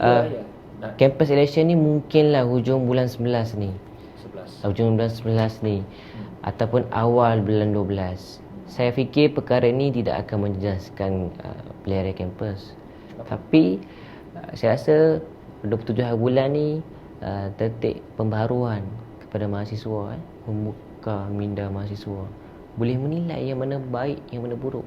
Uh, ya? Campus election ni mungkinlah hujung bulan 11 ni. 11. Hujung bulan 11 ni ataupun awal bulan 12. Saya fikir perkara ni tidak akan menjejaskan uh, pelarian kampus. Tapi uh, saya rasa 27 hari bulan ni uh, tertik pembaharuan kepada mahasiswa eh, membuka minda mahasiswa boleh menilai yang mana baik yang mana buruk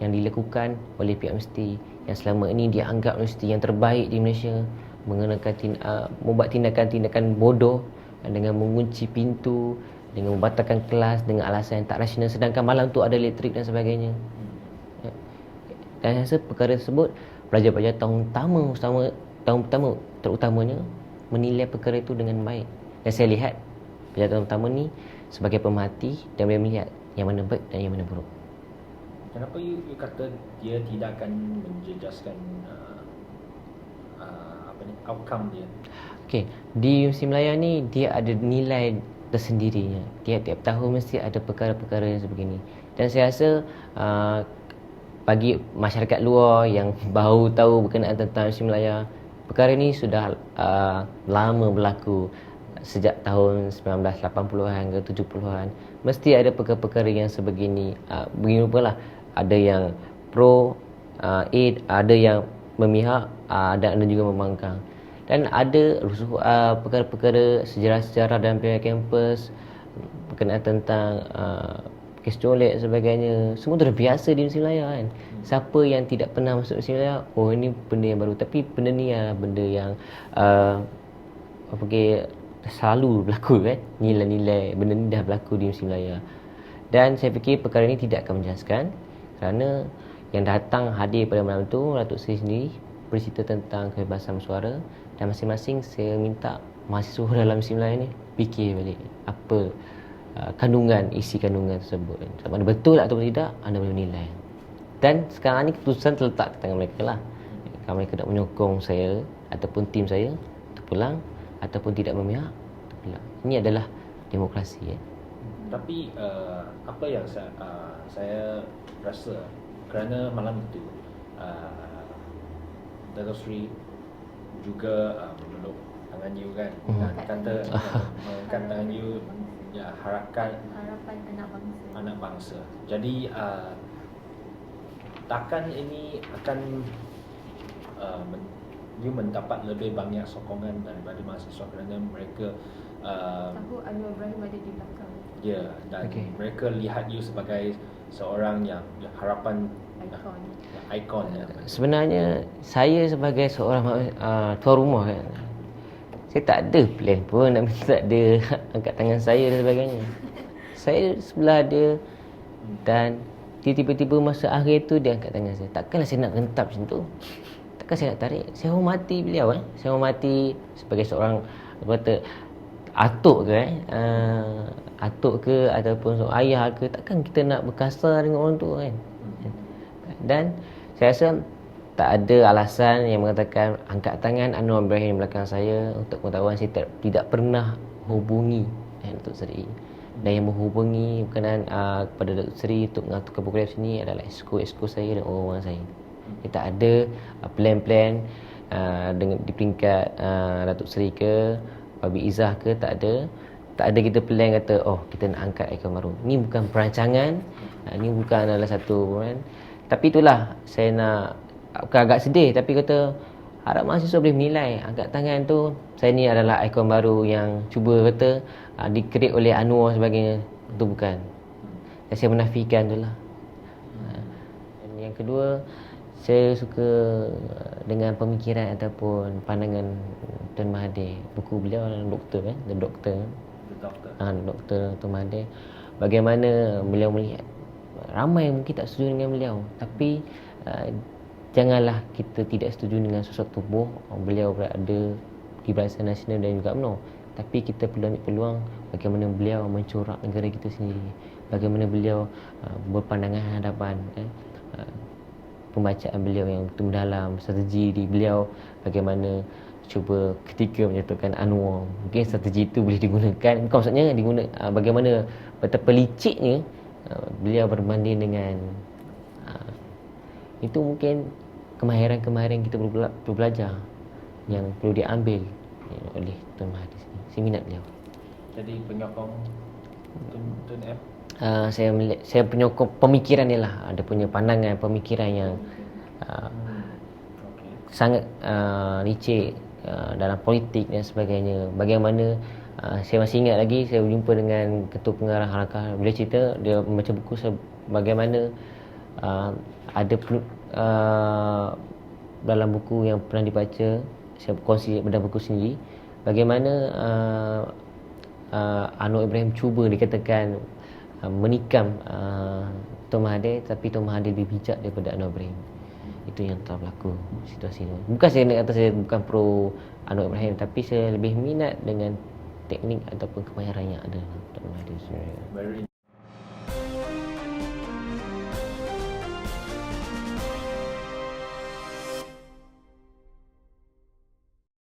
yang dilakukan oleh pihak universiti yang selama ini dianggap universiti yang terbaik di Malaysia mengenakan uh, membuat tindakan-tindakan bodoh uh, dengan mengunci pintu dengan membatalkan kelas dengan alasan yang tak rasional sedangkan malam tu ada elektrik dan sebagainya. Ya. dan saya rasa perkara tersebut pelajar-pelajar tahun pertama utama tahun pertama terutamanya menilai perkara itu dengan baik. Dan saya lihat pelajar tahun pertama ni sebagai pemerhati dan boleh melihat yang mana baik dan yang mana buruk Kenapa you, you kata dia tidak akan menjejaskan uh, uh, apa ni outcome dia? Okey, di Musim Melaya ni dia ada nilai tersendirinya. Tiap-tiap tahun mesti ada perkara-perkara yang sebegini. Dan saya rasa uh, bagi masyarakat luar yang baru tahu berkenaan tentang Musim Melaya, perkara ni sudah uh, lama berlaku sejak tahun 1980-an ke 70-an. Mesti ada perkara-perkara yang sebegini. Uh, begini rupalah. Ada yang pro uh, aid, ada yang memihak uh, dan ada juga membangkang. Dan ada uh, perkara-perkara sejarah-sejarah dalam pihak kampus berkenaan tentang uh, kes colek sebagainya. Semua tu dah biasa di Melaya kan. Siapa yang tidak pernah masuk Melaya oh ini benda yang baru. Tapi benda ni adalah benda yang uh, apa ke selalu berlaku kan. Nilai-nilai benda ni dah berlaku di Melaya dan saya fikir perkara ini tidak akan menjelaskan kerana yang datang hadir pada malam tu Datuk Seri sendiri bercerita tentang kebebasan bersuara dan masing-masing saya minta mahasiswa dalam musim lain ni fikir balik apa uh, kandungan isi kandungan tersebut. Sama ada betul atau tidak anda boleh menilai. Dan sekarang ni keputusan terletak di tangan mereka lah. Kalau mereka nak menyokong saya ataupun tim saya untuk pulang ataupun tidak memihak untuk pulang ini adalah demokrasi ya. Tapi uh, apa yang saya uh, saya rasa kerana malam itu uh, Dato' Sri juga uh, memeluk tangan you kan Hmm. dan kata mengangkat tangan you ya harakan harapan anak bangsa. anak bangsa. Jadi uh, takkan ini akan uh, men, you mendapat lebih banyak sokongan daripada mahasiswa kerana mereka uh, Tahu Anwar Ibrahim ada di belakang. Ya dan Okey. mereka lihat you sebagai seorang yang harapan Ikon. ya. Sebenarnya saya sebagai seorang uh, tuan rumah kan, saya tak ada plan pun nak minta dia angkat tangan saya dan sebagainya. Saya sebelah dia dan tiba-tiba masa akhir tu dia angkat tangan saya. Takkanlah saya nak rentap macam tu. Takkan saya nak tarik. Saya hormati beliau eh. Saya hormati sebagai seorang apa kata atuk ke eh. Uh, atuk ke ataupun seorang ayah ke takkan kita nak berkasar dengan orang tua kan. Dan saya rasa tak ada alasan yang mengatakan angkat tangan Anwar Ibrahim di belakang saya untuk pengetahuan saya tak, tidak pernah hubungi eh, Datuk Seri dan yang menghubungi berkenaan uh, kepada Datuk Seri untuk mengaturkan program sini adalah esko-esko saya dan orang-orang saya dia tak ada uh, plan-plan uh, dengan di peringkat uh, Datuk Seri ke Babi Izzah ke tak ada. Tak ada kita plan kata oh kita nak angkat ikon baru ni bukan perancangan. Uh, ni bukan adalah satu kan. Tapi itulah saya nak bukan agak sedih tapi kata harap mahasiswa boleh menilai angkat tangan tu. Saya ni adalah ikon baru yang cuba kata uh, dikreat oleh Anwar sebagainya. Itu bukan. Dan saya menafikan tu lah. Uh, dan yang kedua saya suka dengan pemikiran ataupun pandangan Tuan Mahathir. Buku beliau adalah doktor kan The Doctor. The doctor. ah, Dr. Tuan Mahathir. Bagaimana beliau melihat? Ramai yang mungkin tak setuju dengan beliau. Tapi uh, janganlah kita tidak setuju dengan sesuatu tubuh. Beliau berada di Barisan Nasional dan juga UMNO tapi kita perlu ambil peluang bagaimana beliau mencorak negara kita sendiri. Bagaimana beliau uh, berpandangan hadapan eh, uh, pembacaan beliau yang betul mendalam strategi di beliau. Bagaimana cuba ketika menyatukan Anwar mungkin strategi itu boleh digunakan bukan maksudnya diguna uh, bagaimana betapa liciknya uh, beliau berbanding dengan uh, itu mungkin kemahiran-kemahiran kita perlu bela- perlu belajar yang perlu diambil ya, oleh Tuan Mahathir sini. Saya minat beliau. Jadi penyokong Tun, Tun M. Uh, saya saya penyokong pemikiran dia lah. Ada punya pandangan, pemikiran yang uh, Hmm. Okey. sangat uh, licik uh, dalam politik dan sebagainya. Bagaimana uh, saya masih ingat lagi saya berjumpa dengan ketua pengarah Harakah. Beliau cerita dia membaca buku bagaimana uh, ada uh, dalam buku yang pernah dibaca saya kongsi dalam buku sendiri bagaimana uh, uh, Anwar Ibrahim cuba dikatakan uh, menikam uh, Tuan Mahathir tapi Tuan Mahathir lebih bijak daripada Anwar Ibrahim itu yang telah berlaku situasi itu bukan saya nak kata saya bukan pro Anwar Ibrahim tapi saya lebih minat dengan teknik ataupun kemahiran yang ada. Dalam sebenarnya. Very